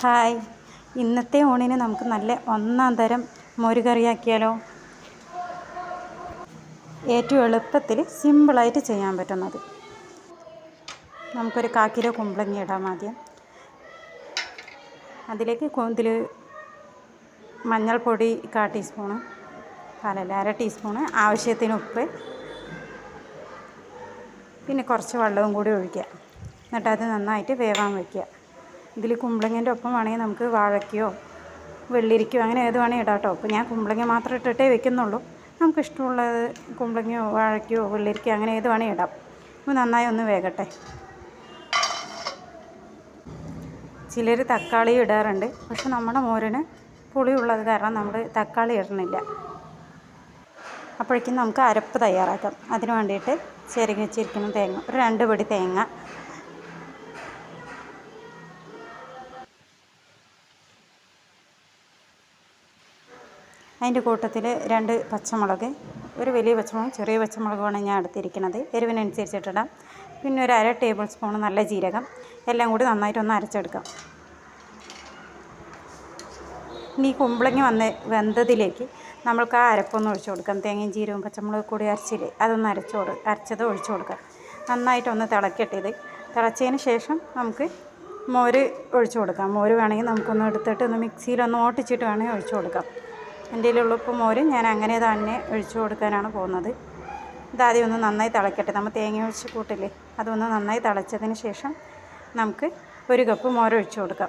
Hi. ഇന്നത്തെ ഊണിന് നമുക്ക് നല്ല ഒന്നാം തരം മോരുകറിയാക്കിയാലോ? ഏറ്റവും എളുപ്പത്തിൽ സിമ്പിളായിട്ട് ചെയ്യാൻ പറ്റുന്നത്. നമുക്കൊരു കാക്കിലോ കുമ്പളങ്ങി ഇടാം ആദ്യം. അതിലേക്ക് ഇതിൽ മഞ്ഞൾപ്പൊടി കാ ടീസ്പൂണ് പാലല്ല അര ടീസ്പൂണ് ആവശ്യത്തിന് ഉപ്പ്. പിന്നെ കുറച്ച് വെള്ളവും കൂടി ഒഴിക്കുക. എന്നിട്ട് അത് നന്നായിട്ട് വേവാൻ വയ്ക്കുക ഇതിൽ കുമ്പളങ്ങേന്റെ ഒപ്പം വേണമെങ്കിൽ നമുക്ക് വാഴയ്ക്കയോ വെള്ളിരിക്കോ അങ്ങനെ ഏത് വേണമെങ്കിൽ ഇടാം കേട്ടോ. അപ്പോൾ ഞാൻ കുമ്പളങ്ങ മാത്രം ഇട്ടിട്ടേ വെക്കുന്നുള്ളൂ. നമുക്ക് ഇഷ്ടമുള്ളത് കുമ്പളങ്ങയോ വാഴയ്ക്കയോ വെള്ളിരിക്കയോ അങ്ങനെ ഏത് വേണമെങ്കിൽ ഇടാം. അപ്പോൾ നന്നായി ഒന്ന് വേകട്ടെ. ചിലർ തക്കാളി ഇടാറുണ്ട്. പക്ഷെ നമ്മുടെ മോരിന് പുളിയുള്ളത് കാരണം നമ്മൾ തക്കാളി ഇടണില്ല അപ്പോഴേക്കും നമുക്ക് അരപ്പ് തയ്യാറാക്കാം. അതിന് വേണ്ടിയിട്ട് ചിരകി വെച്ചിരിക്കുന്ന തേങ്ങ ഒരു രണ്ട് പിടി തേങ്ങ അതിന്റെ കൂട്ടത്തിൽ രണ്ട് പച്ചമുളക് ഒരു വലിയ പച്ചമുളക് ചെറിയ പച്ചമുളകുമാണ് ഞാൻ എടുത്തിരിക്കുന്നത്. എരിവിനനുസരിച്ചിട്ടിടാം. പിന്നെ ഒരു അര ടേബിൾ സ്പൂൺ നല്ല ജീരകം. എല്ലാം കൂടി നന്നായിട്ടൊന്ന് അരച്ചെടുക്കാം. ഇനി കുമ്പളങ്ങി വന്ന് വെന്തതിലേക്ക് നമ്മൾക്ക് ആ അരപ്പൊന്ന് ഒഴിച്ചു കൊടുക്കാം. തേങ്ങയും ജീരകവും പച്ചമുളക് കൂടി അരച്ചില്ലേ അതൊന്ന് അരച്ച് കൊടു അരച്ചത് ഒഴിച്ചു കൊടുക്കാം. നന്നായിട്ടൊന്ന് തിളക്കട്ടെ ഇത് തിളച്ചതിന് ശേഷം നമുക്ക് മോര് ഒഴിച്ചു കൊടുക്കാം. മോര് വേണമെങ്കിൽ നമുക്കൊന്ന് എടുത്തിട്ട് ഒന്ന് മിക്സിയിലൊന്ന് ഓട്ടിച്ചിട്ട് വേണമെങ്കിൽ ഒഴിച്ചു കൊടുക്കാം. എന്റെ ഉള്ളിപ്പ് മോര് ഞാൻ അങ്ങനെ തന്നെ ഒഴിച്ചു കൊടുക്കാനാണ് പോകുന്നത്. ഇതാദ്യം ഒന്ന് നന്നായി തിളക്കട്ടെ. നമ്മൾ തേങ്ങ ഒഴിച്ച് കൂട്ടില്ലേ? അതൊന്ന് നന്നായി തിളച്ചതിന് ശേഷം നമുക്ക് ഒരു കപ്പ് മോര് ഒഴിച്ചു കൊടുക്കാം.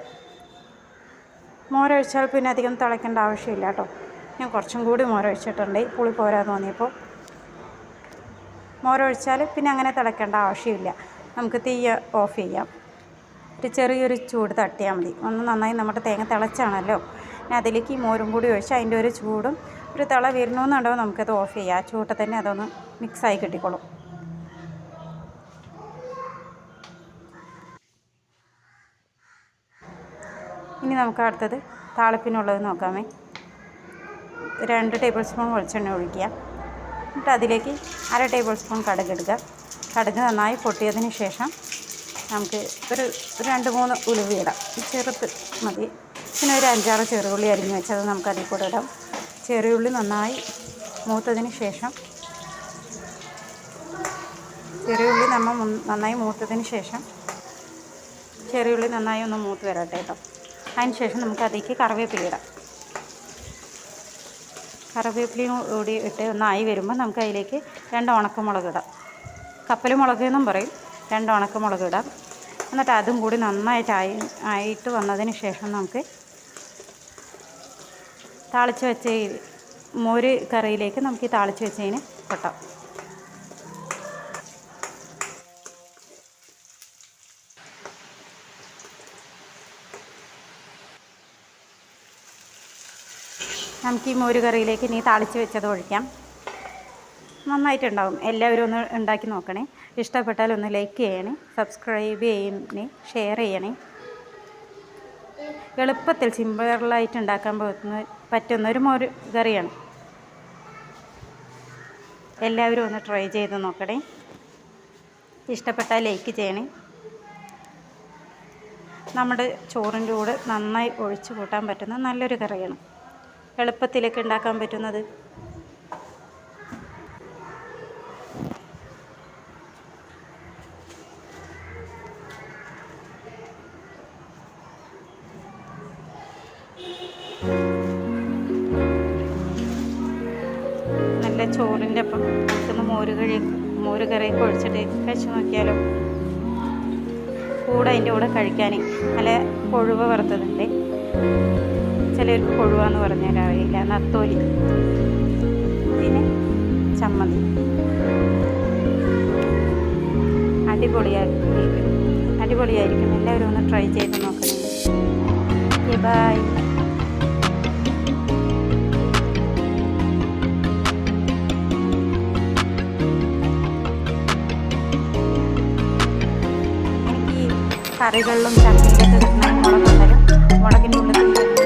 മോരൊഴിച്ചാൽ പിന്നെ അധികം തിളയ്ക്കേണ്ട ആവശ്യമില്ല കേട്ടോ. ഞാൻ കുറച്ചും കൂടി മോരൊഴിച്ചിട്ടുണ്ട് പുളി പോരാ തോന്നിയപ്പോൾ. മോരൊഴിച്ചാൽ പിന്നെ അങ്ങനെ തിളയ്ക്കേണ്ട ആവശ്യമില്ല. നമുക്ക് തീ ഓഫ് ചെയ്യാം. ഒരു ചെറിയൊരു ചൂട് തട്ടിയാൽ മതി. ഒന്ന് നന്നായി നമ്മുടെ തേങ്ങ തിളച്ചാണല്ലോ. പിന്നെ അതിലേക്ക് ഈ മോരും കൂടി ഒഴിച്ച് അതിന്റെ ഒരു ചൂടും ഒരു തിള വരണമെന്നുണ്ടാവും നമുക്കത് ഓഫ് ചെയ്യാം. ആ ചൂട്ടിൽ തന്നെ അതൊന്ന് മിക്സായി കിട്ടിക്കോളും. ഇനി നമുക്ക് അടുത്തത് താളിപ്പിനുള്ളത് നോക്കാമേ. രണ്ട് ടേബിൾ സ്പൂൺ വെളിച്ചെണ്ണ ഒഴിക്കുക. എന്നിട്ട് അതിലേക്ക് അര ടേബിൾ സ്പൂൺ കടുക് എടുക്കുക കടുക് നന്നായി പൊട്ടിയതിന് ശേഷം നമുക്ക് ഒരു രണ്ട് മൂന്ന് ഉലുവ ഇടാം. ചെറുത്ത് മതി. പിന്നെ ഒരു അഞ്ചാറ് ചെറുള്ളി അരിഞ്ഞ് വെച്ചത് നമുക്ക് അതിൽ കൂടെ ഇടാം. ചെറിയുള്ളി നന്നായി മൂത്തതിന് ശേഷം ചെറിയുള്ളി നമ്മൾ നന്നായി മൂത്തതിന് ശേഷം ചെറിയുള്ളി നന്നായി ഒന്ന് മൂത്ത് വരട്ടെ കേട്ടോ. അതിന് ശേഷം നമുക്ക് അതിലേക്ക് കറിവേപ്പില ഇടാം. കറിവേപ്പിലയും കൂടി ഇട്ട് ഒന്നായി വരുമ്പോൾ നമുക്ക് അതിലേക്ക് രണ്ട് ഉണക്കമുളക് ഇടാം. കപ്പൽ മുളക് എന്നും പറയും. രണ്ട് ഉണക്കമുളക് ഇടാം. എന്നിട്ട് അതും കൂടി നന്നായിട്ട് ആയി ആയിട്ട് വന്നതിന് ശേഷം നമുക്ക് താളിച്ച് വെച്ച മോര് കറിയിലേക്ക് നമുക്ക് ഈ താളിച്ച് വെച്ചതിന് കൊട്ടാം. നമുക്ക് ഈ മോര് കറിയിലേക്ക് ഇനി താളിച്ച് വെച്ചത് ഒഴിക്കാം. നന്നായിട്ടുണ്ടാവും. എല്ലാവരും ഒന്ന് ഉണ്ടാക്കി നോക്കണേ. ഇഷ്ടപ്പെട്ടാൽ ഒന്ന് ലൈക്ക് ചെയ്യണേ. സബ്സ്ക്രൈബ് ചെയ്യണേ. ഷെയർ ചെയ്യണേ. എളുപ്പത്തിൽ സിമ്പിളായിട്ട് ഉണ്ടാക്കാൻ പറ്റുന്ന പറ്റുന്ന ഒരു മോര് കറിയാണ്. എല്ലാവരും ഒന്ന് ട്രൈ ചെയ്ത് നോക്കണേ. ഇഷ്ടപ്പെട്ടാൽ ലൈക്ക് ചെയ്യണേ. നമ്മുടെ ചോറിന്റെ കൂടെ നന്നായി ഒഴിച്ചു കൂട്ടാൻ പറ്റുന്ന നല്ലൊരു കറിയാണ്. എളുപ്പത്തിലൊക്കെ ഉണ്ടാക്കാൻ പറ്റുന്നത്. ചോറിന്റെ ഒപ്പം നമുക്കൊന്ന് മോര് കഴി മോര് കറിയൊക്കെ ഒഴിച്ചിട്ട് കഴിച്ചു നോക്കിയാലോ? കൂടെ അതിന്റെ കൂടെ കഴിക്കാൻ നല്ല കൊഴുവ വറുത്തതുണ്ട്. ചിലർക്ക് കൊഴുവ എന്ന് പറഞ്ഞാൽ അറിയില്ല നത്തോലി. പിന്നെ ചമ്മന്തി. അടിപൊളിയായിരിക്കും അടിപൊളിയായിരിക്കും. എല്ലാവരും ഒന്ന് ട്രൈ ചെയ്ത് നോക്കണേ. ബൈ കറികളിലും ചട്നിയിലൊക്കെ കിട്ടുന്ന മുളക് വരും മുളകിന്റെ ഉള്ളിൽ